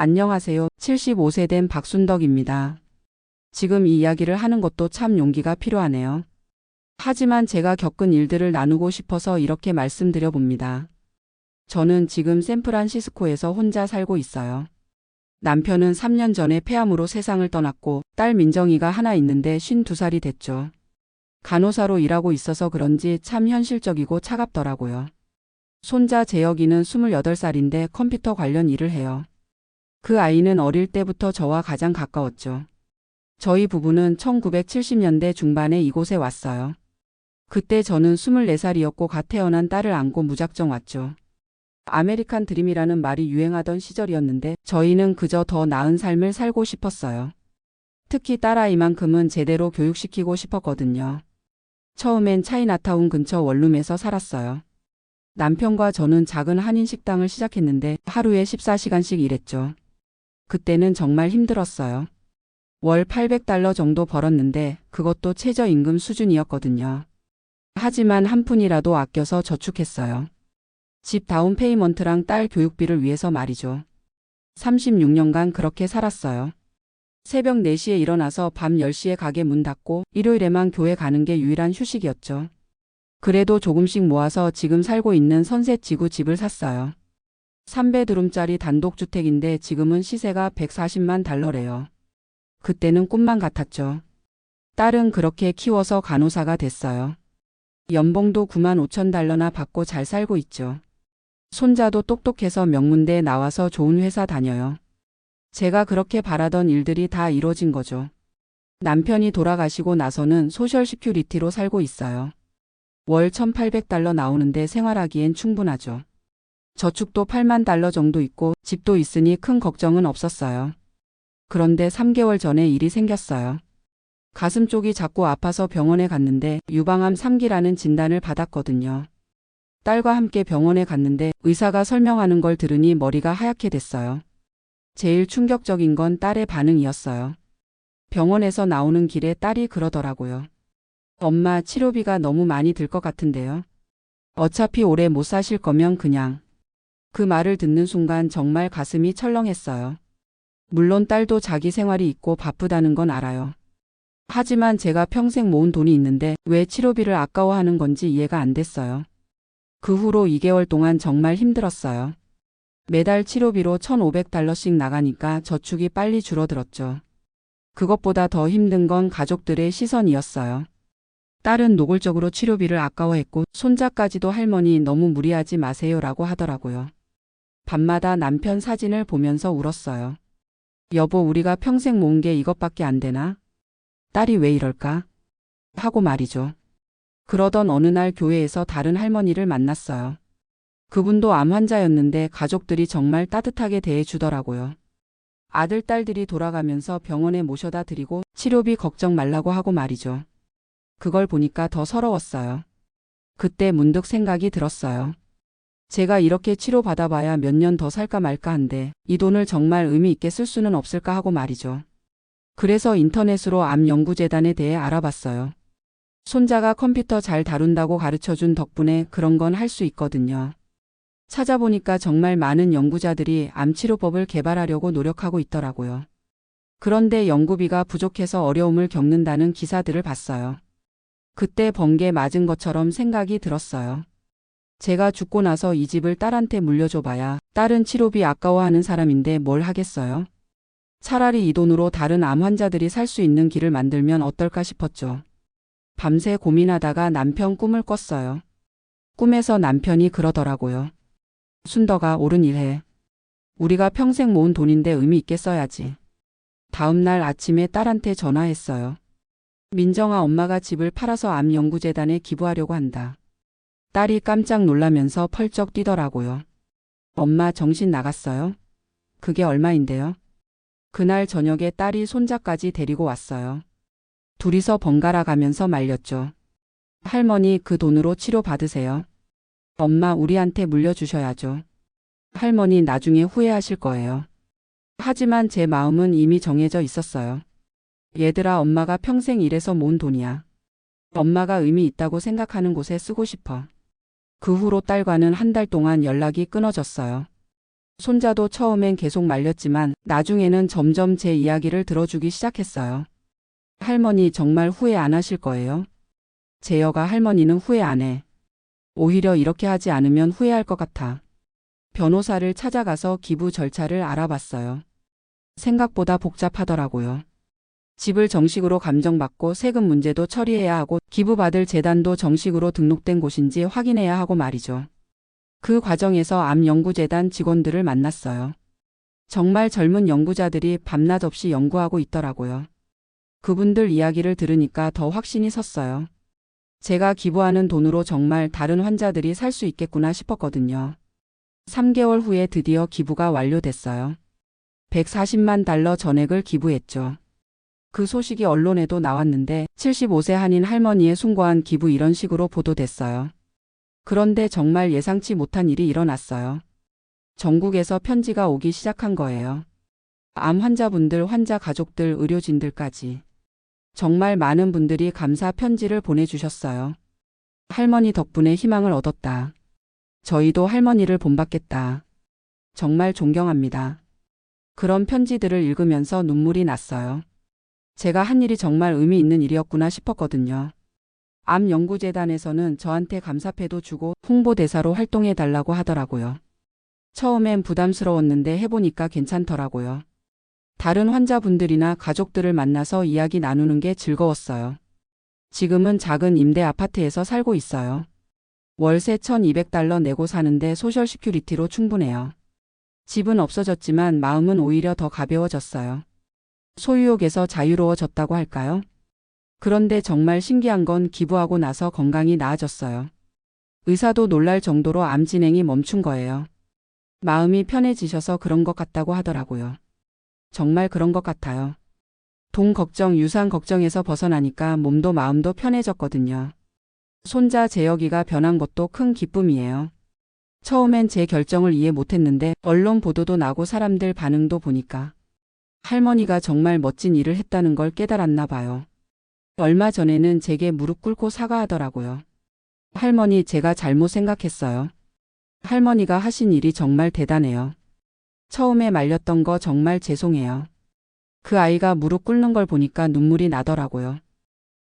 안녕하세요. 75세 된 박순덕입니다. 지금 이 이야기를 하는 것도 참 용기가 필요하네요. 하지만 제가 겪은 일들을 나누고 싶어서 이렇게 말씀드려 봅니다. 저는 지금 샌프란시스코에서 혼자 살고 있어요. 남편은 3년 전에 폐암으로 세상을 떠났고 딸 민정이가 하나 있는데 52살이 됐죠. 간호사로 일하고 있어서 그런지 참 현실적이고 차갑더라고요. 손자 재혁이는 28살인데 컴퓨터 관련 일을 해요. 그 아이는 어릴 때부터 저와 가장 가까웠죠. 저희 부부는 1970년대 중반에 이곳에 왔어요. 그때 저는 24살이었고 갓 태어난 딸을 안고 무작정 왔죠. 아메리칸 드림이라는 말이 유행하던 시절이었는데 저희는 그저 더 나은 삶을 살고 싶었어요. 특히 딸아이만큼은 제대로 교육시키고 싶었거든요. 처음엔 차이나타운 근처 원룸에서 살았어요. 남편과 저는 작은 한인 식당을 시작했는데 하루에 14시간씩 일했죠. 그때는 정말 힘들었어요. 월 800달러 정도 벌었는데 그것도 최저임금 수준이었거든요. 하지만 한 푼이라도 아껴서 저축했어요. 집 다운 페이먼트랑 딸 교육비를 위해서 말이죠. 36년간 그렇게 살았어요. 새벽 4시에 일어나서 밤 10시에 가게 문 닫고 일요일에만 교회 가는 게 유일한 휴식이었죠. 그래도 조금씩 모아서 지금 살고 있는 선셋 지구 집을 샀어요. 3베드룸짜리 단독주택인데 지금은 시세가 140만 달러래요. 그때는 꿈만 같았죠. 딸은 그렇게 키워서 간호사가 됐어요. 연봉도 9만 5천 달러나 받고 잘 살고 있죠. 손자도 똑똑해서 명문대에 나와서 좋은 회사 다녀요. 제가 그렇게 바라던 일들이 다 이루어진 거죠. 남편이 돌아가시고 나서는 소셜 시큐리티로 살고 있어요. 월 1,800달러 나오는데 생활하기엔 충분하죠. 저축도 8만 달러 정도 있고 집도 있으니 큰 걱정은 없었어요. 그런데 3개월 전에 일이 생겼어요. 가슴 쪽이 자꾸 아파서 병원에 갔는데 유방암 3기라는 진단을 받았거든요. 딸과 함께 병원에 갔는데 의사가 설명하는 걸 들으니 머리가 하얗게 됐어요. 제일 충격적인 건 딸의 반응이었어요. 병원에서 나오는 길에 딸이 그러더라고요. 엄마 치료비가 너무 많이 들 것 같은데요. 어차피 오래 못 사실 거면 그냥. 그 말을 듣는 순간 정말 가슴이 철렁했어요. 물론 딸도 자기 생활이 있고 바쁘다는 건 알아요. 하지만 제가 평생 모은 돈이 있는데 왜 치료비를 아까워하는 건지 이해가 안 됐어요. 그 후로 2개월 동안 정말 힘들었어요. 매달 치료비로 1,500달러씩 나가니까 저축이 빨리 줄어들었죠. 그것보다 더 힘든 건 가족들의 시선이었어요. 딸은 노골적으로 치료비를 아까워했고 손자까지도 할머니 너무 무리하지 마세요라고 하더라고요. 밤마다 남편 사진을 보면서 울었어요. 여보 우리가 평생 모은 게 이것밖에 안 되나? 딸이 왜 이럴까? 하고 말이죠. 그러던 어느 날 교회에서 다른 할머니를 만났어요. 그분도 암 환자였는데 가족들이 정말 따뜻하게 대해주더라고요. 아들, 딸들이 돌아가면서 병원에 모셔다 드리고 치료비 걱정 말라고 하고 말이죠. 그걸 보니까 더 서러웠어요. 그때 문득 생각이 들었어요. 제가 이렇게 치료받아봐야 몇 년 더 살까 말까 한데 이 돈을 정말 의미 있게 쓸 수는 없을까 하고 말이죠. 그래서 인터넷으로 암 연구재단에 대해 알아봤어요. 손자가 컴퓨터 잘 다룬다고 가르쳐준 덕분에 그런 건 할 수 있거든요. 찾아보니까 정말 많은 연구자들이 암치료법을 개발하려고 노력하고 있더라고요. 그런데 연구비가 부족해서 어려움을 겪는다는 기사들을 봤어요. 그때 번개 맞은 것처럼 생각이 들었어요. 제가 죽고 나서 이 집을 딸한테 물려줘봐야 딸은 치료비 아까워하는 사람인데 뭘 하겠어요? 차라리 이 돈으로 다른 암 환자들이 살 수 있는 길을 만들면 어떨까 싶었죠. 밤새 고민하다가 남편 꿈을 꿨어요. 꿈에서 남편이 그러더라고요. 순덕아 옳은 일 해. 우리가 평생 모은 돈인데 의미 있게 써야지. 다음 날 아침에 딸한테 전화했어요. 민정아 엄마가 집을 팔아서 암연구재단에 기부하려고 한다. 딸이 깜짝 놀라면서 펄쩍 뛰더라고요. 엄마 정신 나갔어요? 그게 얼마인데요? 그날 저녁에 딸이 손자까지 데리고 왔어요. 둘이서 번갈아 가면서 말렸죠. 할머니 그 돈으로 치료 받으세요. 엄마 우리한테 물려주셔야죠. 할머니 나중에 후회하실 거예요. 하지만 제 마음은 이미 정해져 있었어요. 얘들아 엄마가 평생 일해서 모은 돈이야. 엄마가 의미 있다고 생각하는 곳에 쓰고 싶어. 그 후로 딸과는 한 달 동안 연락이 끊어졌어요. 손자도 처음엔 계속 말렸지만 나중에는 점점 제 이야기를 들어주기 시작했어요. 할머니 정말 후회 안 하실 거예요? 제여가 할머니는 후회 안 해. 오히려 이렇게 하지 않으면 후회할 것 같아. 변호사를 찾아가서 기부 절차를 알아봤어요. 생각보다 복잡하더라고요. 집을 정식으로 감정받고 세금 문제도 처리해야 하고 기부받을 재단도 정식으로 등록된 곳인지 확인해야 하고 말이죠. 그 과정에서 암 연구재단 직원들을 만났어요. 정말 젊은 연구자들이 밤낮 없이 연구하고 있더라고요. 그분들 이야기를 들으니까 더 확신이 섰어요. 제가 기부하는 돈으로 정말 다른 환자들이 살 수 있겠구나 싶었거든요. 3개월 후에 드디어 기부가 완료됐어요. 140만 달러 전액을 기부했죠. 그 소식이 언론에도 나왔는데 75세 한인 할머니의 숭고한 기부 이런 식으로 보도됐어요. 그런데 정말 예상치 못한 일이 일어났어요. 전국에서 편지가 오기 시작한 거예요. 암 환자분들, 환자 가족들, 의료진들까지. 정말 많은 분들이 감사 편지를 보내주셨어요. 할머니 덕분에 희망을 얻었다. 저희도 할머니를 본받겠다. 정말 존경합니다. 그런 편지들을 읽으면서 눈물이 났어요. 제가 한 일이 정말 의미 있는 일이었구나 싶었거든요. 암 연구재단에서는 저한테 감사패도 주고 홍보대사로 활동해 달라고 하더라고요. 처음엔 부담스러웠는데 해보니까 괜찮더라고요. 다른 환자분들이나 가족들을 만나서 이야기 나누는 게 즐거웠어요. 지금은 작은 임대 아파트에서 살고 있어요. 월세 1200달러 내고 사는데 소셜 시큐리티로 충분해요. 집은 없어졌지만 마음은 오히려 더 가벼워졌어요. 소유욕에서 자유로워졌다고 할까요? 그런데 정말 신기한 건 기부하고 나서 건강이 나아졌어요. 의사도 놀랄 정도로 암 진행이 멈춘 거예요. 마음이 편해지셔서 그런 것 같다고 하더라고요. 정말 그런 것 같아요. 돈 걱정, 유산 걱정에서 벗어나니까 몸도 마음도 편해졌거든요. 손자 재혁이가 변한 것도 큰 기쁨이에요. 처음엔 제 결정을 이해 못했는데 언론 보도도 나고 사람들 반응도 보니까 할머니가 정말 멋진 일을 했다는 걸 깨달았나 봐요. 얼마 전에는 제게 무릎 꿇고 사과하더라고요. 할머니 제가 잘못 생각했어요. 할머니가 하신 일이 정말 대단해요. 처음에 말렸던 거 정말 죄송해요. 그 아이가 무릎 꿇는 걸 보니까 눈물이 나더라고요.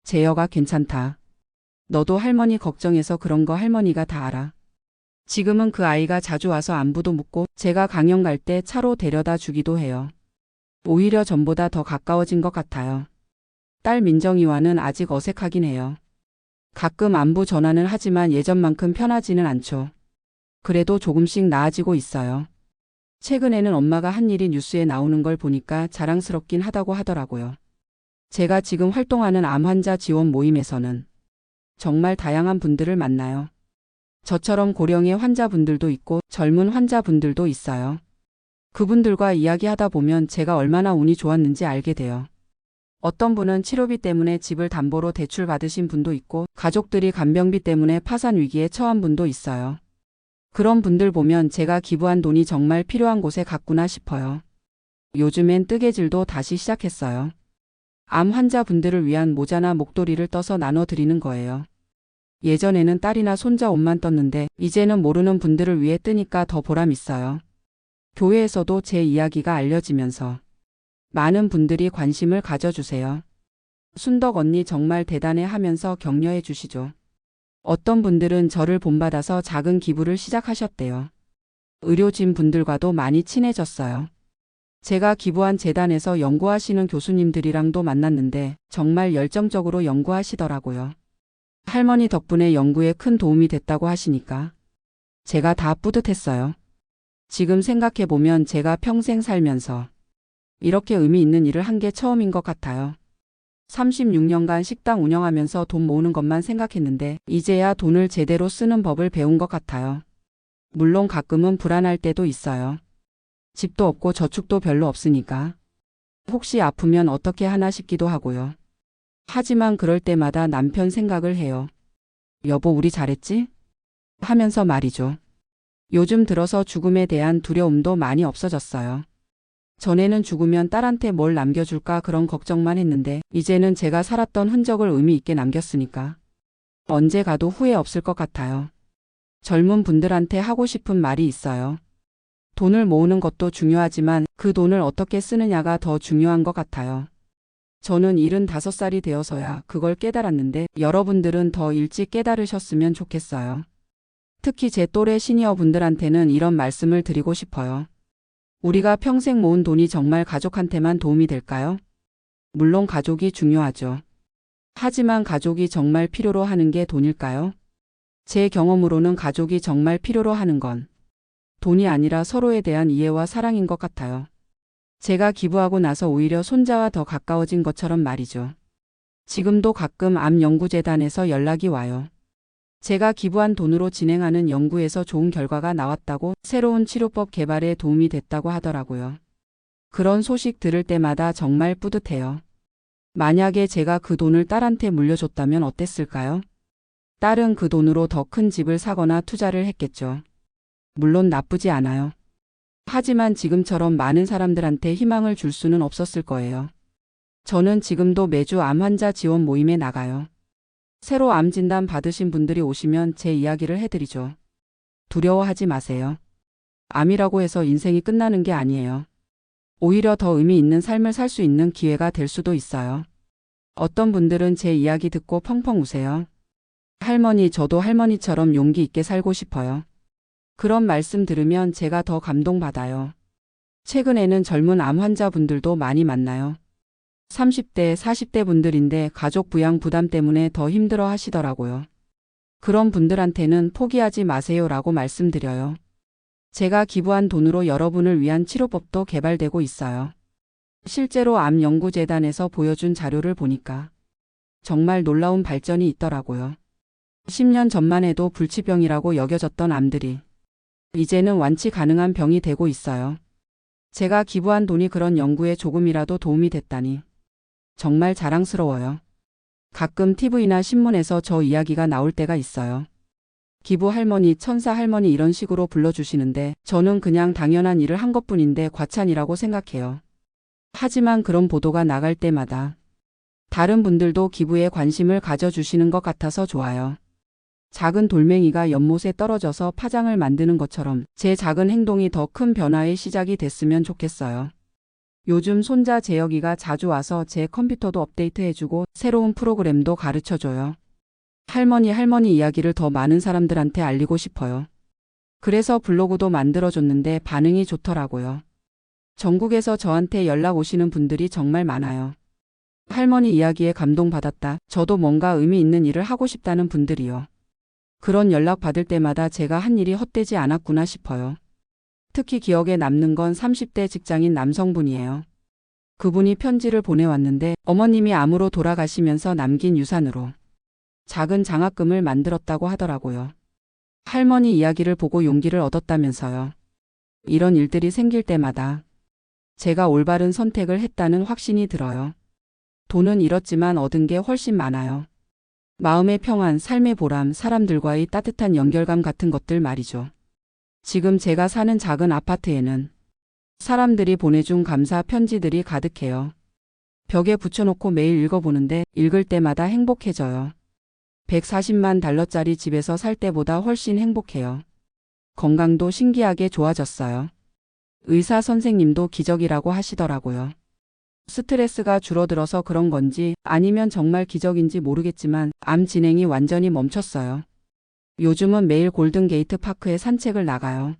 재여가 괜찮다. 너도 할머니 걱정해서 그런 거 할머니가 다 알아. 지금은 그 아이가 자주 와서 안부도 묻고 제가 강연 갈 때 차로 데려다 주기도 해요. 오히려 전보다 더 가까워진 것 같아요. 딸 민정이와는 아직 어색하긴 해요. 가끔 안부 전화는 하지만 예전만큼 편하지는 않죠. 그래도 조금씩 나아지고 있어요. 최근에는 엄마가 한 일이 뉴스에 나오는 걸 보니까 자랑스럽긴 하다고 하더라고요. 제가 지금 활동하는 암 환자 지원 모임에서는 정말 다양한 분들을 만나요. 저처럼 고령의 환자분들도 있고 젊은 환자분들도 있어요. 그분들과 이야기하다 보면 제가 얼마나 운이 좋았는지 알게 돼요. 어떤 분은 치료비 때문에 집을 담보로 대출 받으신 분도 있고 가족들이 간병비 때문에 파산 위기에 처한 분도 있어요. 그런 분들 보면 제가 기부한 돈이 정말 필요한 곳에 갔구나 싶어요. 요즘엔 뜨개질도 다시 시작했어요. 암 환자분들을 위한 모자나 목도리를 떠서 나눠드리는 거예요. 예전에는 딸이나 손자 옷만 떴는데 이제는 모르는 분들을 위해 뜨니까 더 보람 있어요. 교회에서도 제 이야기가 알려지면서 많은 분들이 관심을 가져주세요. 순덕 언니 정말 대단해 하면서 격려해 주시죠. 어떤 분들은 저를 본받아서 작은 기부를 시작하셨대요. 의료진 분들과도 많이 친해졌어요. 제가 기부한 재단에서 연구하시는 교수님들이랑도 만났는데 정말 열정적으로 연구하시더라고요. 할머니 덕분에 연구에 큰 도움이 됐다고 하시니까 제가 다 뿌듯했어요. 지금 생각해보면 제가 평생 살면서 이렇게 의미 있는 일을 한 게 처음인 것 같아요. 36년간 식당 운영하면서 돈 모으는 것만 생각했는데 이제야 돈을 제대로 쓰는 법을 배운 것 같아요. 물론 가끔은 불안할 때도 있어요. 집도 없고 저축도 별로 없으니까. 혹시 아프면 어떻게 하나 싶기도 하고요. 하지만 그럴 때마다 남편 생각을 해요. 여보, 우리 잘했지? 하면서 말이죠. 요즘 들어서 죽음에 대한 두려움도 많이 없어졌어요. 전에는 죽으면 딸한테 뭘 남겨줄까 그런 걱정만 했는데 이제는 제가 살았던 흔적을 의미 있게 남겼으니까 언제 가도 후회 없을 것 같아요. 젊은 분들한테 하고 싶은 말이 있어요. 돈을 모으는 것도 중요하지만 그 돈을 어떻게 쓰느냐가 더 중요한 것 같아요. 저는 75살이 되어서야 그걸 깨달았는데 여러분들은 더 일찍 깨달으셨으면 좋겠어요. 특히 제 또래 시니어 분들한테는 이런 말씀을 드리고 싶어요. 우리가 평생 모은 돈이 정말 가족한테만 도움이 될까요? 물론 가족이 중요하죠. 하지만 가족이 정말 필요로 하는 게 돈일까요? 제 경험으로는 가족이 정말 필요로 하는 건 돈이 아니라 서로에 대한 이해와 사랑인 것 같아요. 제가 기부하고 나서 오히려 손자와 더 가까워진 것처럼 말이죠. 지금도 가끔 암연구재단에서 연락이 와요. 제가 기부한 돈으로 진행하는 연구에서 좋은 결과가 나왔다고 새로운 치료법 개발에 도움이 됐다고 하더라고요. 그런 소식 들을 때마다 정말 뿌듯해요. 만약에 제가 그 돈을 딸한테 물려줬다면 어땠을까요? 딸은 그 돈으로 더 큰 집을 사거나 투자를 했겠죠. 물론 나쁘지 않아요. 하지만 지금처럼 많은 사람들한테 희망을 줄 수는 없었을 거예요. 저는 지금도 매주 암 환자 지원 모임에 나가요. 새로 암 진단 받으신 분들이 오시면 제 이야기를 해드리죠. 두려워하지 마세요. 암이라고 해서 인생이 끝나는 게 아니에요. 오히려 더 의미 있는 삶을 살 수 있는 기회가 될 수도 있어요. 어떤 분들은 제 이야기 듣고 펑펑 우세요. 할머니, 저도 할머니처럼 용기 있게 살고 싶어요. 그런 말씀 들으면 제가 더 감동받아요. 최근에는 젊은 암 환자분들도 많이 만나요. 30대, 40대 분들인데 가족 부양 부담 때문에 더 힘들어 하시더라고요. 그런 분들한테는 포기하지 마세요라고 말씀드려요. 제가 기부한 돈으로 여러분을 위한 치료법도 개발되고 있어요. 실제로 암연구재단에서 보여준 자료를 보니까 정말 놀라운 발전이 있더라고요. 10년 전만 해도 불치병이라고 여겨졌던 암들이 이제는 완치 가능한 병이 되고 있어요. 제가 기부한 돈이 그런 연구에 조금이라도 도움이 됐다니 정말 자랑스러워요. 가끔 TV나 신문에서 저 이야기가 나올 때가 있어요. 기부 할머니, 천사 할머니 이런 식으로 불러주시는데 저는 그냥 당연한 일을 한 것뿐인데 과찬이라고 생각해요. 하지만 그런 보도가 나갈 때마다 다른 분들도 기부에 관심을 가져주시는 것 같아서 좋아요. 작은 돌멩이가 연못에 떨어져서 파장을 만드는 것처럼 제 작은 행동이 더 큰 변화의 시작이 됐으면 좋겠어요. 요즘 손자 재혁이가 자주 와서 제 컴퓨터도 업데이트해주고 새로운 프로그램도 가르쳐줘요. 할머니 할머니 이야기를 더 많은 사람들한테 알리고 싶어요. 그래서 블로그도 만들어줬는데 반응이 좋더라고요. 전국에서 저한테 연락 오시는 분들이 정말 많아요. 할머니 이야기에 감동받았다. 저도 뭔가 의미 있는 일을 하고 싶다는 분들이요. 그런 연락 받을 때마다 제가 한 일이 헛되지 않았구나 싶어요. 특히 기억에 남는 건 30대 직장인 남성분이에요. 그분이 편지를 보내왔는데 어머님이 암으로 돌아가시면서 남긴 유산으로 작은 장학금을 만들었다고 하더라고요. 할머니 이야기를 보고 용기를 얻었다면서요. 이런 일들이 생길 때마다 제가 올바른 선택을 했다는 확신이 들어요. 돈은 잃었지만 얻은 게 훨씬 많아요. 마음의 평안, 삶의 보람, 사람들과의 따뜻한 연결감 같은 것들 말이죠. 지금 제가 사는 작은 아파트에는 사람들이 보내준 감사 편지들이 가득해요. 벽에 붙여놓고 매일 읽어보는데 읽을 때마다 행복해져요. 140만 달러짜리 집에서 살 때보다 훨씬 행복해요. 건강도 신기하게 좋아졌어요. 의사 선생님도 기적이라고 하시더라고요. 스트레스가 줄어들어서 그런 건지 아니면 정말 기적인지 모르겠지만 암 진행이 완전히 멈췄어요. 요즘은 매일 골든게이트 파크에 산책을 나가요.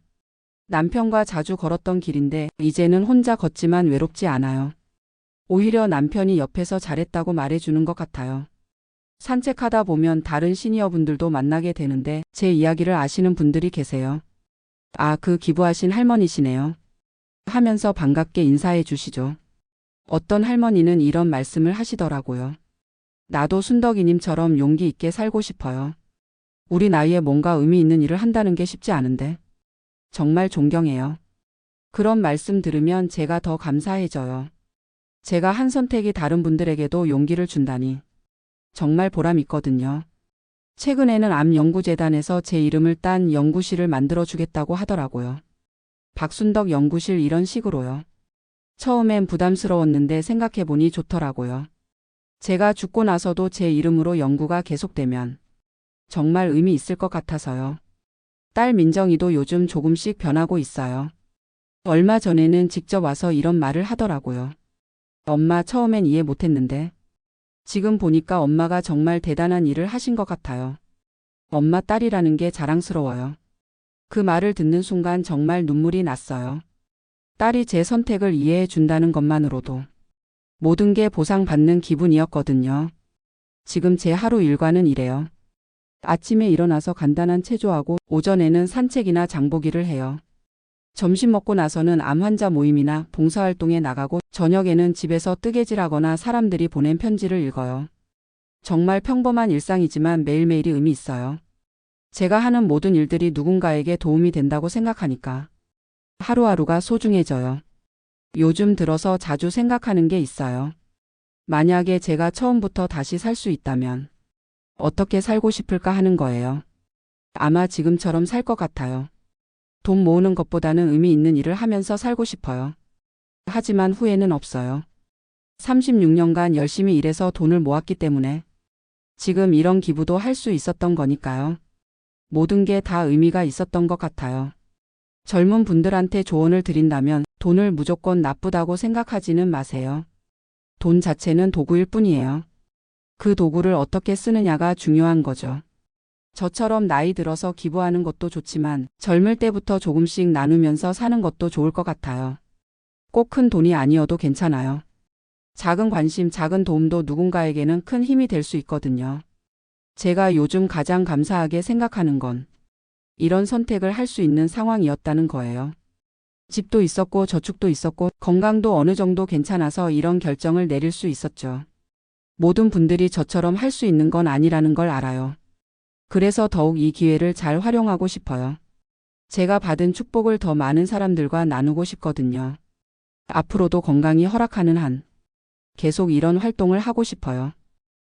남편과 자주 걸었던 길인데 이제는 혼자 걷지만 외롭지 않아요. 오히려 남편이 옆에서 잘했다고 말해주는 것 같아요. 산책하다 보면 다른 시니어분들도 만나게 되는데 제 이야기를 아시는 분들이 계세요. 아, 그 기부하신 할머니시네요. 하면서 반갑게 인사해 주시죠. 어떤 할머니는 이런 말씀을 하시더라고요. 나도 순덕이님처럼 용기 있게 살고 싶어요. 우리 나이에 뭔가 의미 있는 일을 한다는 게 쉽지 않은데. 정말 존경해요. 그런 말씀 들으면 제가 더 감사해져요. 제가 한 선택이 다른 분들에게도 용기를 준다니. 정말 보람 있거든요. 최근에는 암연구재단에서 제 이름을 딴 연구실을 만들어 주겠다고 하더라고요. 박순덕 연구실 이런 식으로요. 처음엔 부담스러웠는데 생각해보니 좋더라고요. 제가 죽고 나서도 제 이름으로 연구가 계속되면 정말 의미 있을 것 같아서요. 딸 민정이도 요즘 조금씩 변하고 있어요. 얼마 전에는 직접 와서 이런 말을 하더라고요. 엄마 처음엔 이해 못했는데 지금 보니까 엄마가 정말 대단한 일을 하신 것 같아요. 엄마 딸이라는 게 자랑스러워요. 그 말을 듣는 순간 정말 눈물이 났어요. 딸이 제 선택을 이해해 준다는 것만으로도 모든 게 보상받는 기분이었거든요. 지금 제 하루 일과는 이래요. 아침에 일어나서 간단한 체조하고 오전에는 산책이나 장보기를 해요. 점심 먹고 나서는 암 환자 모임이나 봉사활동에 나가고 저녁에는 집에서 뜨개질하거나 사람들이 보낸 편지를 읽어요. 정말 평범한 일상이지만 매일매일이 의미 있어요. 제가 하는 모든 일들이 누군가에게 도움이 된다고 생각하니까 하루하루가 소중해져요. 요즘 들어서 자주 생각하는 게 있어요. 만약에 제가 처음부터 다시 살 수 있다면 어떻게 살고 싶을까 하는 거예요. 아마 지금처럼 살 것 같아요. 돈 모으는 것보다는 의미 있는 일을 하면서 살고 싶어요. 하지만 후회는 없어요. 36년간 열심히 일해서 돈을 모았기 때문에 지금 이런 기부도 할 수 있었던 거니까요. 모든 게 다 의미가 있었던 것 같아요. 젊은 분들한테 조언을 드린다면 돈을 무조건 나쁘다고 생각하지는 마세요. 돈 자체는 도구일 뿐이에요. 그 도구를 어떻게 쓰느냐가 중요한 거죠. 저처럼 나이 들어서 기부하는 것도 좋지만 젊을 때부터 조금씩 나누면서 사는 것도 좋을 것 같아요. 꼭 큰 돈이 아니어도 괜찮아요. 작은 관심, 작은 도움도 누군가에게는 큰 힘이 될 수 있거든요. 제가 요즘 가장 감사하게 생각하는 건 이런 선택을 할 수 있는 상황이었다는 거예요. 집도 있었고 저축도 있었고 건강도 어느 정도 괜찮아서 이런 결정을 내릴 수 있었죠. 모든 분들이 저처럼 할 수 있는 건 아니라는 걸 알아요. 그래서 더욱 이 기회를 잘 활용하고 싶어요. 제가 받은 축복을 더 많은 사람들과 나누고 싶거든요. 앞으로도 건강이 허락하는 한 계속 이런 활동을 하고 싶어요.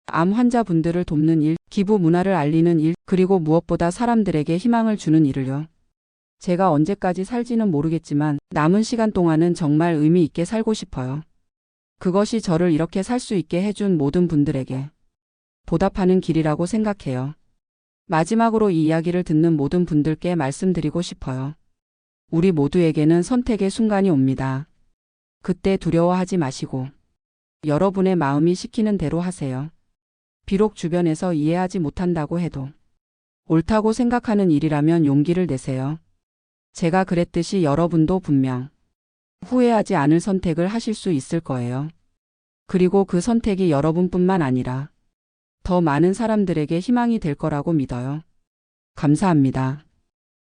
암 환자분들을 돕는 일, 기부 문화를 알리는 일, 그리고 무엇보다 사람들에게 희망을 주는 일을요. 제가 언제까지 살지는 모르겠지만 남은 시간 동안은 정말 의미 있게 살고 싶어요. 그것이 저를 이렇게 살 수 있게 해준 모든 분들에게 보답하는 길이라고 생각해요. 마지막으로 이 이야기를 듣는 모든 분들께 말씀드리고 싶어요. 우리 모두에게는 선택의 순간이 옵니다. 그때 두려워하지 마시고 여러분의 마음이 시키는 대로 하세요. 비록 주변에서 이해하지 못한다고 해도 옳다고 생각하는 일이라면 용기를 내세요. 제가 그랬듯이 여러분도 분명 후회하지 않을 선택을 하실 수 있을 거예요. 그리고 그 선택이 여러분뿐만 아니라 더 많은 사람들에게 희망이 될 거라고 믿어요. 감사합니다.